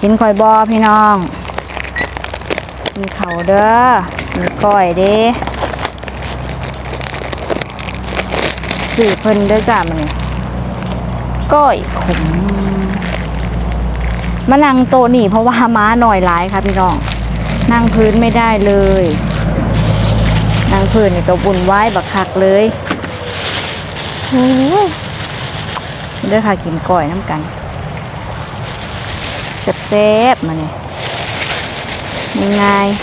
กินข่อยบอพี่น้องกินเขาเด้อกินก้อยเด้สื่อเพิ่นเด้จ้ามันก้อยขมมานั่งโตนี่เพราะว่าม้าหน่อยหลายค่ะพี่น้อง นั่งพื้นไม่ได้เลย นั่งพื้นนี่ก็บุญไว้บักคักเลยโอ้ยเด้อค่ะกินก้อยน้ำกัน แซ่บๆมาเนี่ยง่ายๆ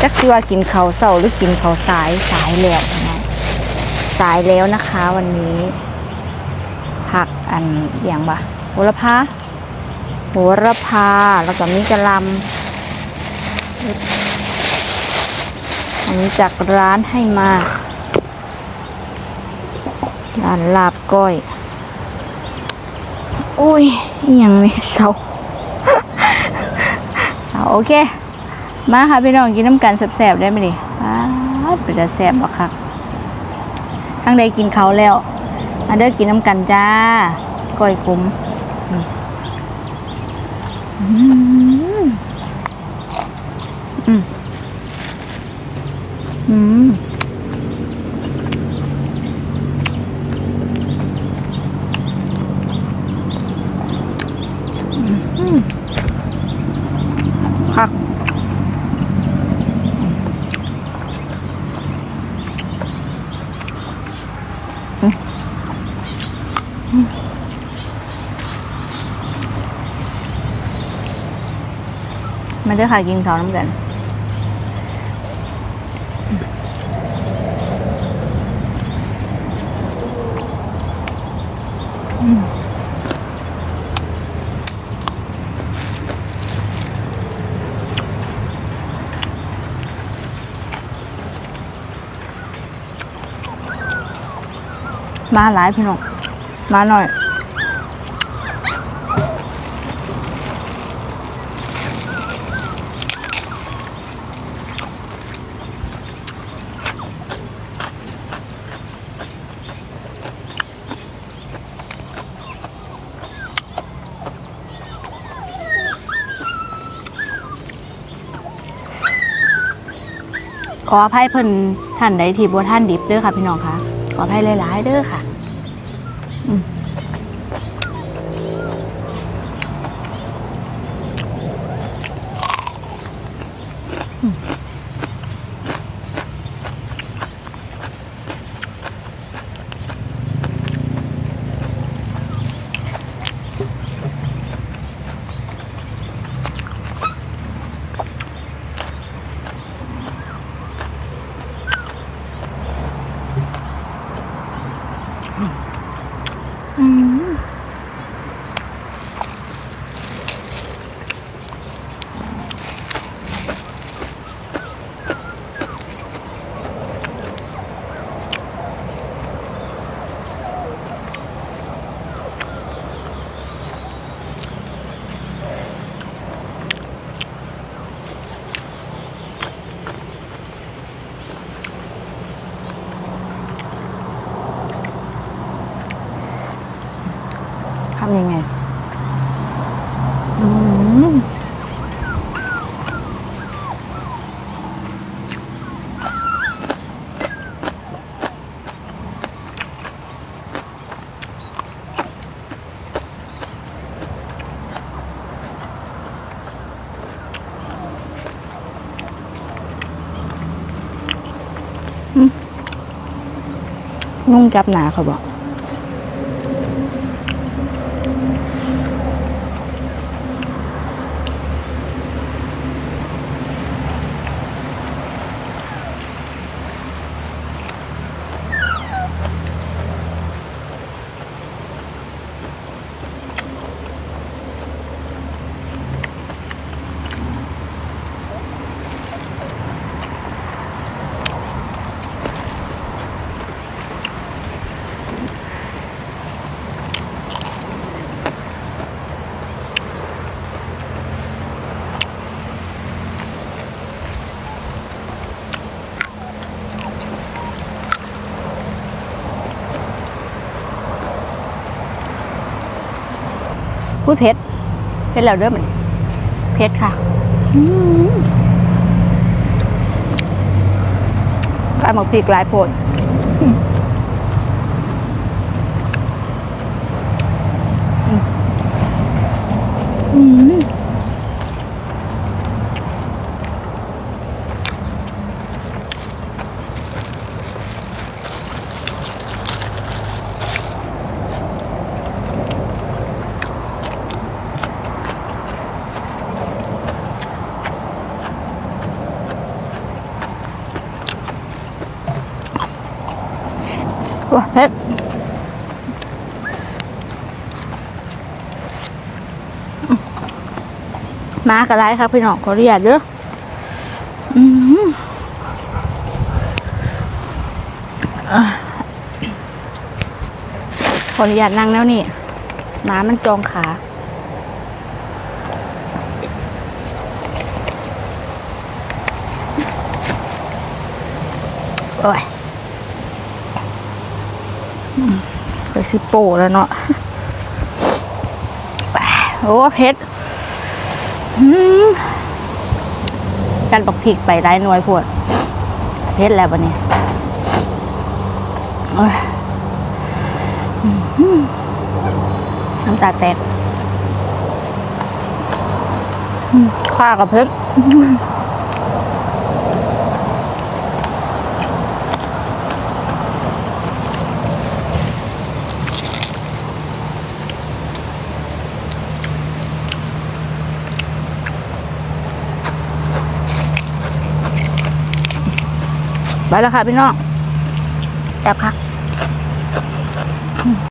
จักสิว่ากินเขาเสาหรือกินเขาสายสายแล้วนะสายแล้วนะคะวันนี้ ผักอันอย่างบะโหระพาโหระพาแล้วก็มีกระลำอันนี้จากร้านให้มาร้านลาบก้อย อุ้ยยังไม่เสาเสาโอเค มาค่ะพี่น้องกินน้ำกันแสบๆได้ไหมดิป้าเป็นจะแสบหรอคักทั้งใดกินเขาแล้วมาเด้อกินน้ำกันจ้าก้อยคุ้มอืมอืมอืม ผักอืมอืม มาเด้อค่ะกินข้าวน้ำกันมาหลายพี่น้องมาหน่อย ขออภัยเพิ่นท่านใดที่บ่ท่านดิบเด้อค่ะพี่น้องค่ะ ขออภัยหลายๆเด้อค่ะอืม ยังไงนุ่งจับหนาเขาบอก พูดเพชรเพชรแล้วเด้อมันเพชรค่ะปลาหมกพริกหลายโพด ว้าเผ็ดมากระไรครับพี่น้องขออนุญาตเด้ออืมอะขออนุญาตนั่งแล้วนี่หมามันจองขาโอ้ย ไปสิโปแล้วเนาะโอ้เพชรอืมกันตกผิกไปไร้หน่วยพวด เพชรแล้วปะเนี่ยโอ้ยอืมน้ำตาแตกข้ากับเพชร ไปแล้วค่ะพี่น้องแอบค่ะ